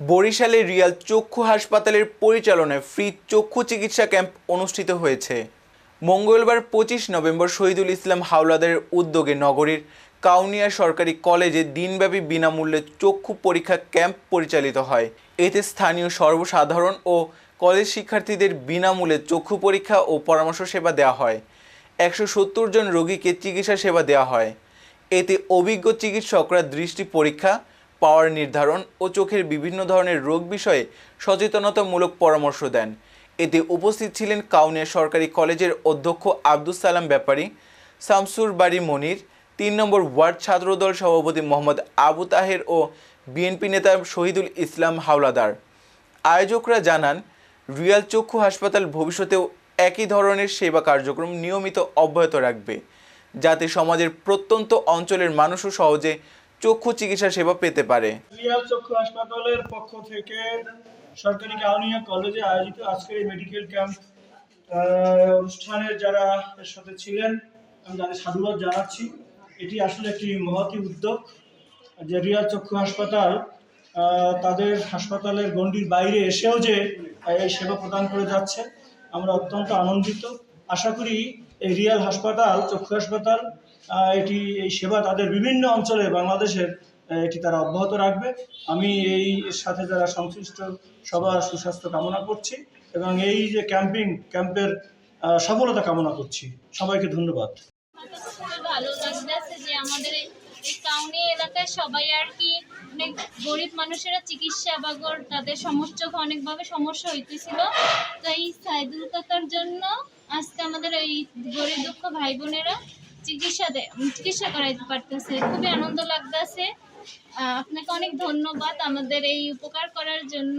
বরিশালে রিয়াল চক্ষু হাসপাতালের পরিচালনায় ফ্রি চক্ষু চিকিৎসা ক্যাম্প অনুষ্ঠিত হয়েছে। মঙ্গলবার পঁচিশ নভেম্বর শহীদুল ইসলাম হাওলাদারের উদ্যোগে নগরীর কাউনিয়া সরকারি কলেজে দিনব্যাপী বিনামূল্যে চক্ষু পরীক্ষা ক্যাম্প পরিচালিত হয়। এতে স্থানীয় সর্বসাধারণ ও কলেজ শিক্ষার্থীদের বিনামূল্যে চক্ষু পরীক্ষা ও পরামর্শ সেবা দেওয়া হয়। একশো সত্তর জন রোগীকে চিকিৎসা সেবা দেওয়া হয়। এতে অভিজ্ঞ চিকিৎসকরা দৃষ্টি পরীক্ষা পাওয়ার নির্ধারণ ও চোখের বিভিন্ন ধরনের রোগ বিষয়ে সচেতনতামূলক পরামর্শ দেন। এতে উপস্থিত ছিলেন কাউনিয়া সরকারি কলেজের অধ্যক্ষ আব্দুস সালাম ব্যাপারী, শামসুর বাড়ি মনির, তিন নম্বর ওয়ার্ড ছাত্রদল সভাপতি মোহাম্মদ আবু তাহের ও বিএনপি নেতা শহীদুল ইসলাম হাওলাদার। আয়োজকরা জানান, রিয়াল চক্ষু হাসপাতাল ভবিষ্যতেও একই ধরনের সেবা কার্যক্রম নিয়মিত অব্যাহত রাখবে। যাতে সমাজের প্রত্যন্ত অঞ্চলের মানুষও সহজে চক্ষু চিকিৎসা সেবা পেতে পারে। রিয়াল চক্ষু হাসপাতালের পক্ষ থেকে সরকারি কাউনিয়া কলেজে আয়োজিত আজকের এই মেডিকেল ক্যাম্প অনুষ্ঠানের যারা এর সাথে ছিলেন, আমি তাদের সাধুবাদ জানাচ্ছি। এটি আসলে একটি মহতি উদ্যোগ যে রিয়াল চক্ষু হাসপাতাল তাদের হাসপাতালের গণ্ডির বাইরে এসেও যে এই সেবা প্রদান করে যাচ্ছে। আমরা অত্যন্ত আনন্দিত। আশা করি এই রিয়াল হাসপাতাল, চক্ষু হাসপাতাল এটি এই সেবা তাদের বিভিন্ন অঞ্চলে বাংলাদেশের এটি তারা অব্যাহত রাখবে। আমি এই সাথে যারা সংশ্লিষ্ট সবার সুস্বাস্থ্য কামনা করছি এবং এই যে ক্যাম্পিং, ক্যাম্পের সফলতা কামনা করছি। সবাইকে ধন্যবাদ। যে আমাদের এই কাউনি এলাকায় সবাই আর কি অনেক গরিব মানুষেরা চিকিৎসা তাদের অনেকভাবে সমস্যা হইতেছিল। জন্য আজকে আমাদের এই গরিব দুঃখ ভাই বোনেরা চিকিৎসা চিকিৎসা করাইতে পারতেছে। খুবই আনন্দ লাগতেছে। আপনাকে অনেক ধন্যবাদ আমাদের এই উপকার করার জন্য।